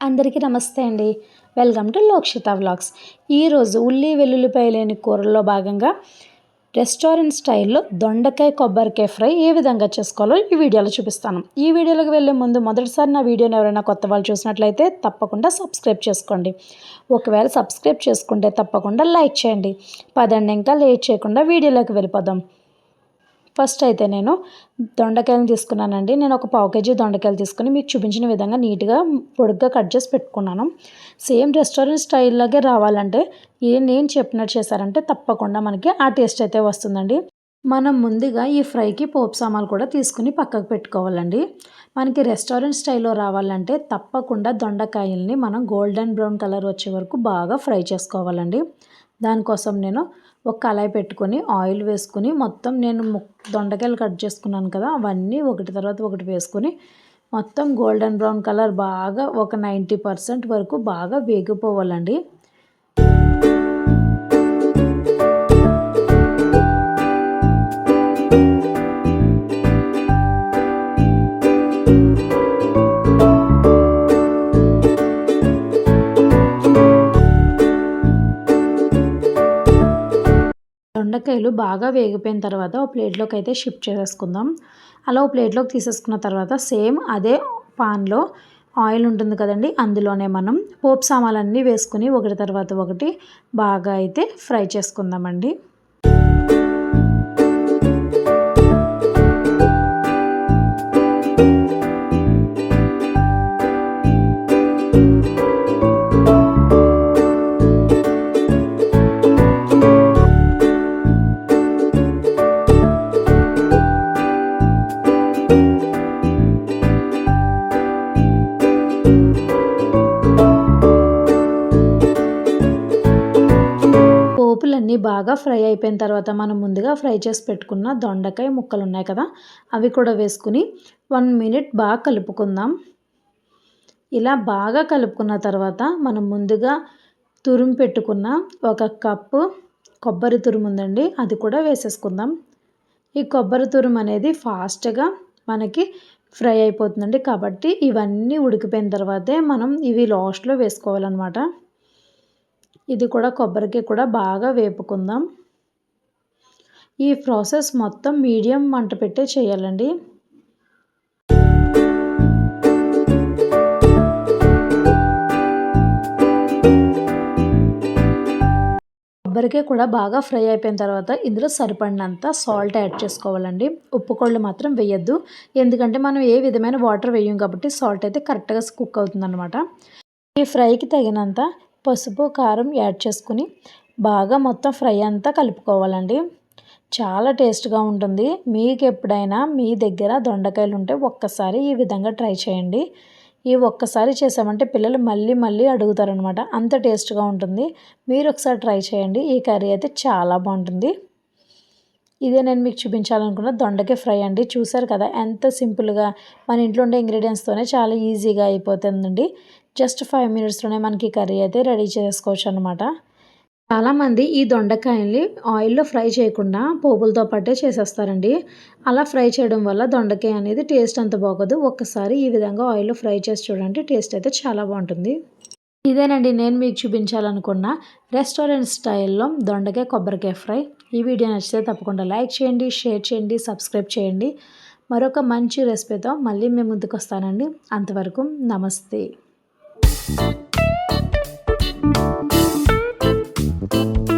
అందరికీ నమస్తే అండి. Welcome to Lokshitha vlogs. ఈరోజు ఉల్లి వెల్లుల్లిపాయ లేని కూరల్లో భాగంగా రెస్టారెంట్ స్టైల్లో దొండకాయ కొబ్బరికాయ ఫ్రై ఏ విధంగా చేసుకోవాలో ఈ వీడియోలో చూపిస్తాను. ఈ వీడియోలోకి వెళ్ళే ముందు మొదటిసారి నా వీడియోని ఎవరైనా కొత్త వాళ్ళు చూసినట్లయితే తప్పకుండా సబ్స్క్రైబ్ చేసుకోండి. ఒకవేళ సబ్స్క్రైబ్ చేసుకుంటే తప్పకుండా లైక్ చేయండి. పదండి ఇంకా లేట్ చేయకుండా వీడియోలోకి వెళ్ళిపోదాం. ఫస్ట్ అయితే నేను దొండకాయలు తీసుకున్నానండి. నేను ఒక పావు కేజీ దొండకాయలు తీసుకుని మీకు చూపించిన విధంగా నీట్గా పొడుగ్గా కట్ చేసి పెట్టుకున్నాను. సేమ్ రెస్టారెంట్ స్టైల్లాగే రావాలంటే ఏ నేను చెప్పినట్టు చేశారంటే తప్పకుండా మనకి ఆ టేస్ట్ అయితే వస్తుందండి. మనం ముందుగా ఈ ఫ్రైకి పోపు సామాన్లు కూడా తీసుకుని పక్కకు పెట్టుకోవాలండి. మనకి రెస్టారెంట్ స్టైల్లో రావాలంటే తప్పకుండా దొండకాయల్ని మనం గోల్డెన్ బ్రౌన్ కలర్ వచ్చే వరకు బాగా ఫ్రై చేసుకోవాలండి. దానికోసం నేను ఒక కళాయి పెట్టుకొని ఆయిల్ వేసుకుని మొత్తం నేను దొండకాయలు కట్ చేసుకున్నాను కదా అవన్నీ ఒకటి తర్వాత ఒకటి వేసుకొని మొత్తం గోల్డెన్ బ్రౌన్ కలర్ బాగా ఒక నైంటీ పర్సెంట్ వరకు బాగా వేగిపోవాలండి. దొండకాయలు బాగా వేగిపోయిన తర్వాత ఒక ప్లేట్లోకి అయితే షిఫ్ట్ చేసేసుకుందాం అలా ఒక ప్లేట్లోకి తీసేసుకున్న తర్వాత సేమ్ అదే పాన్లో ఆయిల్ ఉంటుంది కదండి అందులోనే మనం పోపు సామాన్లన్నీ వేసుకుని ఒకటి తర్వాత ఒకటి బాగా అయితే ఫ్రై చేసుకుందామండి. ముక్కలన్నీ బాగా ఫ్రై అయిపోయిన తర్వాత మనం ముందుగా ఫ్రై చేసి పెట్టుకున్న దొండకాయ ముక్కలు ఉన్నాయి కదా అవి కూడా వేసుకుని వన్ మినిట్ బాగా కలుపుకుందాం. ఇలా బాగా కలుపుకున్న తర్వాత మనం ముందుగా తురుము పెట్టుకున్న ఒక కప్పు కొబ్బరి తురుము ఉందండి అది కూడా వేసేసుకుందాం. ఈ కొబ్బరి తురుము అనేది ఫాస్ట్గా మనకి ఫ్రై అయిపోతుందండి కాబట్టి ఇవన్నీ ఉడికిపోయిన తర్వాతే మనం ఇవి లాస్ట్లో వేసుకోవాలన్నమాట. ఇది కూడా కొబ్బరికి కూడా బాగా వేపుకుందాం. ఈ ప్రాసెస్ మొత్తం మీడియం మంట పెట్టే చేయాలండి. కొబ్బరికాయ కూడా బాగా ఫ్రై అయిపోయిన తర్వాత ఇందులో సరిపడినంత సాల్ట్ యాడ్ చేసుకోవాలండి. ఉప్పు కొళ్ళు మాత్రం వేయద్దు. ఎందుకంటే మనం ఏ విధమైన వాటర్ వేయం కాబట్టి సాల్ట్ అయితే కరెక్ట్గా కుక్ అవుతుందన్నమాట. ఈ ఫ్రైకి తగినంత పసుపు కారం యాడ్ చేసుకుని బాగా మొత్తం ఫ్రై అంతా కలుపుకోవాలండి. చాలా టేస్ట్గా ఉంటుంది. మీకు ఎప్పుడైనా మీ దగ్గర దొండకాయలు ఉంటే ఒక్కసారి ఈ విధంగా ట్రై చేయండి. ఈ ఒక్కసారి చేసామంటే పిల్లలు మళ్ళీ మళ్ళీ అడుగుతారనమాట. అంత టేస్ట్గా ఉంటుంది. మీరు ఒకసారి ట్రై చేయండి. ఈ కర్రీ అయితే చాలా బాగుంటుంది. ఇదే నేను మీకు చూపించాలనుకున్న దొండకాయ ఫ్రై అండి. చూసారు కదా ఎంత సింపుల్గా మన ఇంట్లో ఉండే ఇంగ్రీడియంట్స్తోనే చాలా ఈజీగా అయిపోతుందండి. జస్ట్ ఫైవ్ మినిట్స్లోనే మనకి కర్రీ అయితే రెడీ చేసుకోవచ్చు అనమాట చాలామంది ఈ దొండకాయల్ని ఆయిల్లో ఫ్రై చేయకుండా పోపులతో పాటే చేసేస్తారండి. అలా ఫ్రై చేయడం వల్ల దొండకాయ అనేది టేస్ట్ అంత బాగోదు. ఒక్కసారి ఈ విధంగా ఆయిల్లో ఫ్రై చేసి చూడండి టేస్ట్ అయితే చాలా బాగుంటుంది. ఇదేనండి నేను మీకు చూపించాలనుకున్న రెస్టారెంట్ స్టైల్లో దొండకాయ కొబ్బరికాయ ఫ్రై. ఈ వీడియో నచ్చితే తప్పకుండా లైక్ చేయండి షేర్ చేయండి సబ్స్క్రైబ్ చేయండి. మరొక మంచి రెసిపీతో మళ్ళీ మేము ముందుకు వస్తానండి. అంతవరకు నమస్తే. Thank you.